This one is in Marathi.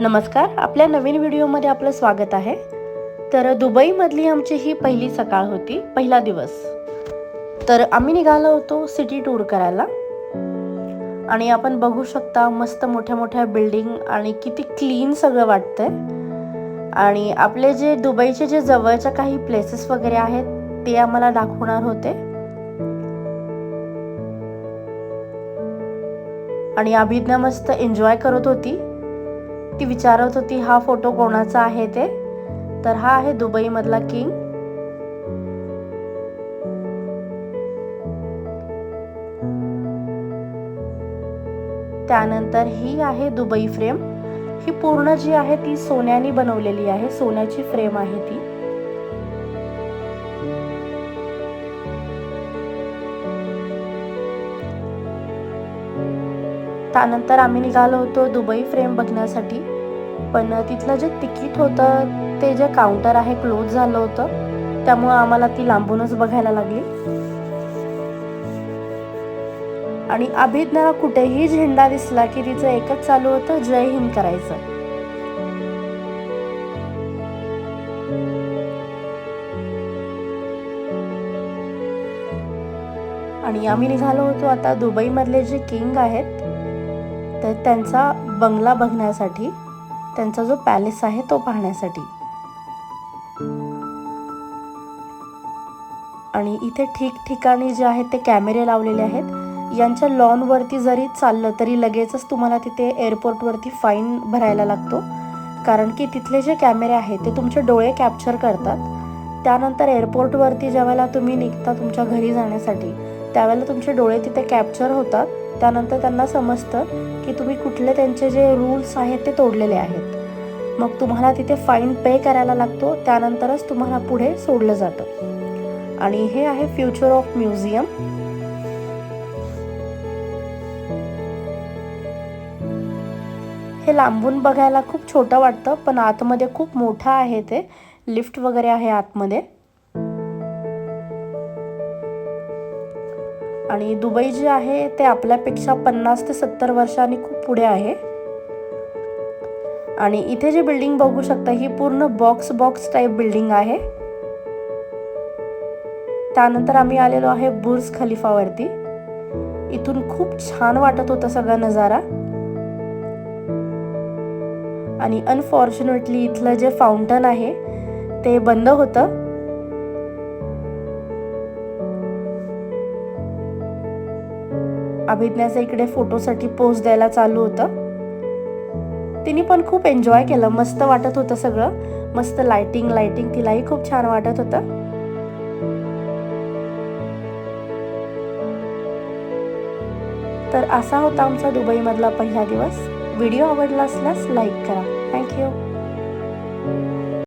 नमस्कार आपल्या नवीन व्हिडिओमध्ये आपलं स्वागत आहे. तर दुबईमधली आमची ही पहिली सकाळ होती पहिला दिवस. तर आम्ही निघालो होतो सिटी टूर करायला. आणि आपण बघू शकता मस्त मोठ्या मोठ्या बिल्डिंग आणि किती क्लीन सगळं वाटतंय. आणि आपले जे दुबईचे जे जवळच्या काही प्लेसेस वगैरे आहेत ते आम्हाला दाखवणार होते. आणि अभिज्ञा मस्त एन्जॉय करत होती. ती विचारत होती हा फोटो कोणाचा आहे ते? तर हा आहे दुबई मधला किंग. त्यानंतर ही आहे दुबई फ्रेम. ही पूर्ण जी आहे ती सोन्याने बनवलेली आहे. सोन्याची फ्रेम आहे ती. त्यानंतर आम्ही निघालो होतो दुबई फ्रेम बघण्यासाठी. पण तिथलं जे तिकीट होतं ते जे काउंटर आहे क्लोज झालं होतं. त्यामुळं आम्हाला ती लांबूनच बघायला लागली. आणि अभिज्ञाला कुठेही झेंडा दिसला की तिचं एकच चालू होतं जय हिंद करायचं. आणि आम्ही निघालो होतो आता दुबईमधले जे किंग आहेत तर त्यांचा बंगला बघण्यासाठी त्यांचा जो पॅलेस आहे तो पाहण्यासाठी. आणि इथे ठिकठिकाणी जे आहेत ते कॅमेरे लावलेले आहेत. यांच्या लॉनवरती जरी चाललं तरी लगेचच तुम्हाला तिथे एअरपोर्टवरती फाईन भरायला लागतो. कारण की तिथले जे कॅमेरे आहेत ते तुमचे डोळे कॅप्चर करतात. त्यानंतर एअरपोर्टवरती ज्यावेळेला तुम्ही निघता तुमच्या घरी जाण्यासाठी त्यावेळेला तुमचे डोळे तिथे कॅप्चर होतात. त्यानंतर त्यांना समजतं की तुम्ही कुठले त्यांचे जे रूल्स आहेत ते तोडलेले आहेत. मग तुम्हाला तिथे फाईन पे करायला लागतो त्यानंतरच तुम्हाला पुढे सोडलं जातं. आणि हे आहे फ्युचर ऑफ म्युझियम हे लांबून बघायला खूप छोटं वाटतं पण आतमध्ये खूप मोठं आहे ते. लिफ्ट वगैरे आहे आतमध्ये. आणि दुबई जे आहे ते आपल्यापेक्षा पन्नास ते सत्तर वर्षांनी खूप पुढे आहे. आणि इथे जे बिल्डिंग बघू शकता ही पूर्ण बॉक्स बॉक्स टाईप बिल्डिंग आहे. त्यानंतर आम्ही आलेलो आहे बुर्ज खलिफावरती. इथून खूप छान वाटत होता सगळा नजारा. आणि अनफॉर्च्युनेटली इथलं जे फाउंटन आहे ते बंद होतं. अभिज्ञाचा इकडे फोटोसाठी पोस्ट द्यायला चालू होतं. तिने पण खूप एन्जॉय केलं. मस्त वाटत होतं सगळं. मस्त लाइटिंग लाइटिंग तिलाही खूप छान वाटत होतं. तर असा होता आमचा दुबईमधला पहिला दिवस. व्हिडिओ आवडला असल्यास लाईक करा. थँक्यू